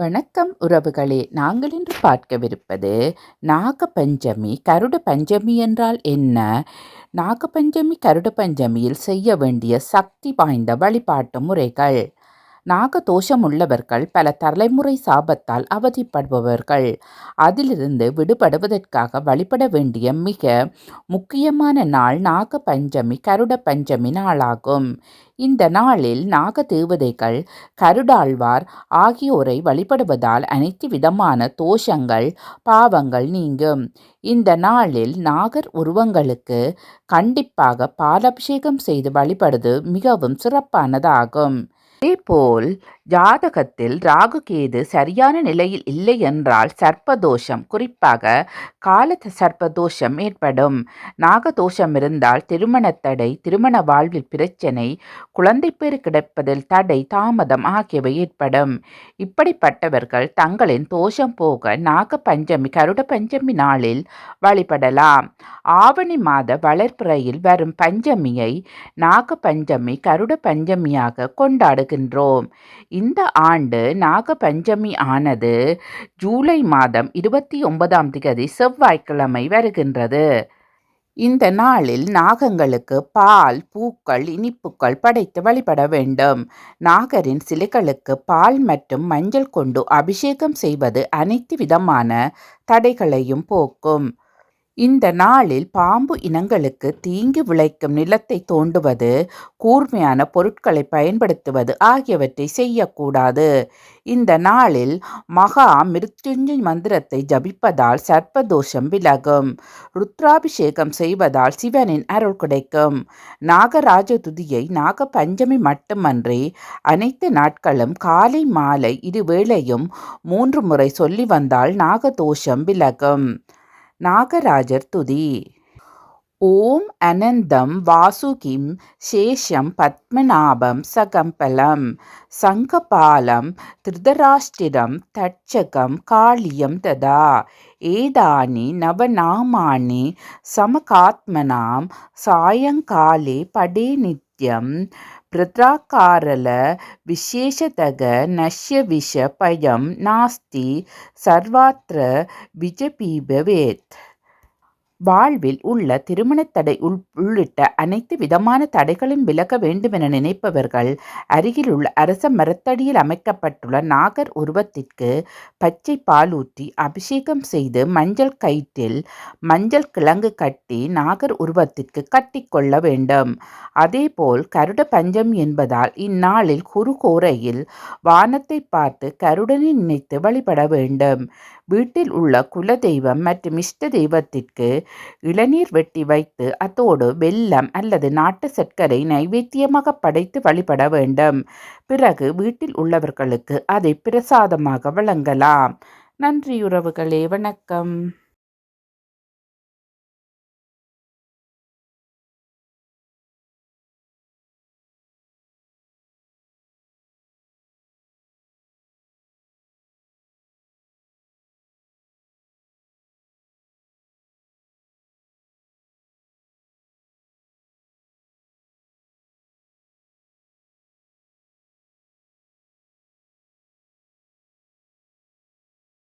வணக்கம் உறவுகளே. நாங்கள் இன்று பார்க்கவிருப்பது நாகபஞ்சமி கருட பஞ்சமி என்றால் என்ன? நாகபஞ்சமி கருட பஞ்சமியில் செய்ய வேண்டிய சக்தி வாய்ந்த வழிபாட்டு முறைகள். நாகதோஷம் உள்ளவர்கள் பல தலைமுறை சாபத்தால் அவதிப்படுபவர்கள். அதிலிருந்து விடுபடுவதற்காக வழிபட வேண்டிய மிக முக்கியமான நாள் நாக பஞ்சமி கருட பஞ்சமி நாளாகும். இந்த நாளில் நாக தேவதைகள் கருடாழ்வார் ஆகியோரை வழிபடுவதால் அனைத்து விதமான தோஷங்கள் பாவங்கள் நீங்கும். இந்த நாளில் நாகர் உருவங்களுக்கு கண்டிப்பாக பாலாபிஷேகம் செய்து வழிபடுவது மிகவும் சிறப்பானதாகும். அதேபோல் ஜாதகத்தில் ராகு கேது சரியான நிலையில் இல்லை என்றால் சர்ப்பதோஷம் குறிப்பாக கால சர்ப்பதோஷம் ஏற்படும். நாகதோஷம் இருந்தால் திருமண தடை திருமண வாழ்வில் பிரச்சனை குழந்தை பேர் கிடைப்பதில் தடை தாமதம் ஆகியவை ஏற்படும். இப்படிப்பட்டவர்கள் தங்களின் தோஷம் போக நாக பஞ்சமி கருட பஞ்சமி நாளில் வழிபடலாம். ஆவணி மாத வளர்ப்புறையில் வரும் பஞ்சமியை நாக பஞ்சமி கருட பஞ்சமியாக கொண்டாடுகின்றோம். இந்த ஆண்டு நாகபஞ்சமி ஆனது ஜூலை மாதம் இருபத்தி ஒன்பதாம் திகதி செவ்வாய்க்கிழமை வருகின்றது. இந்த நாளில் நாகங்களுக்கு பால் பூக்கள் இனிப்புகள் படைத்து வழிபட வேண்டும். நாகரின் சிலைகளுக்கு பால் மற்றும் மஞ்சள் கொண்டு அபிஷேகம் செய்வது அனைத்து விதமான தடைகளையும் போக்கும். இந்த நாளில் பாம்பு இனங்களுக்கு தீங்கு விளைக்கும் நிலத்தை தோண்டுவது கூர்மையான பொருட்களை பயன்படுத்துவது ஆகியவற்றை செய்யக்கூடாது. இந்த நாளில் மகா மிருத்யுஞ்சய் மந்திரத்தை ஜபிப்பதால் சர்ப்பதோஷம் விலகும். ருத்ராபிஷேகம் செய்வதால் சிவனின் அருள் கிடைக்கும். நாகராஜ துதியை நாக பஞ்சமி மட்டுமன்றி அனைத்து நாட்களும் காலை மாலை இருவேளையும் மூன்று முறை சொல்லி வந்தால் நாகதோஷம் விலகும். நாகராஜர் துதி. ஓம் அனந்தம் வாசுகிம் சேஷம் பத்மநாபம் சகம்பலம். சங்கபாலம் திருதராஷ்டிரம் தட்சகம் காளியம் ததா. ஏதானி நவநாமானி சமகாத்மனாம் சாயங்காலே படே நித்யம் பிரத்ராக்காரல விசேஷதக நஷ்ய விஷ பயம் நாஸ்தி சர்வாத்திர விஜபீபவேத். வாழ்வில் உள்ள திருமணத் தடை உள் உள்ளிட்ட அனைத்து விதமான தடைகளும் விலக வேண்டுமென நினைப்பவர்கள் அருகிலுள்ள அரச மரத்தடியில் அமைக்கப்பட்டுள்ள நாகர் உருவத்திற்கு பச்சை பாலூற்றி அபிஷேகம் செய்து மஞ்சள் கயிற்றில் மஞ்சள் கிழங்கு கட்டி நாகர் உருவத்திற்கு கட்டிக்கொள்ள வேண்டும். அதேபோல் கருட பஞ்சம் என்பதால் இந்நாளில் குறுகோரையில் வானத்தை பார்த்து கருடனை நினைத்து வழிபட வேண்டும். வீட்டில் உள்ள குலதெய்வம் மற்றும் இஷ்ட தெய்வத்திற்கு இளநீர் வெட்டி வைத்து அத்தோடு வெல்லம் அல்லது நாட்டு சர்க்கரை நைவேத்தியமாக படைத்து வழிபட வேண்டும். பிறகு வீட்டில் உள்ளவர்களுக்கு அதை பிரசாதமாக வழங்கலாம். நன்றி உறவுகளே வணக்கம்.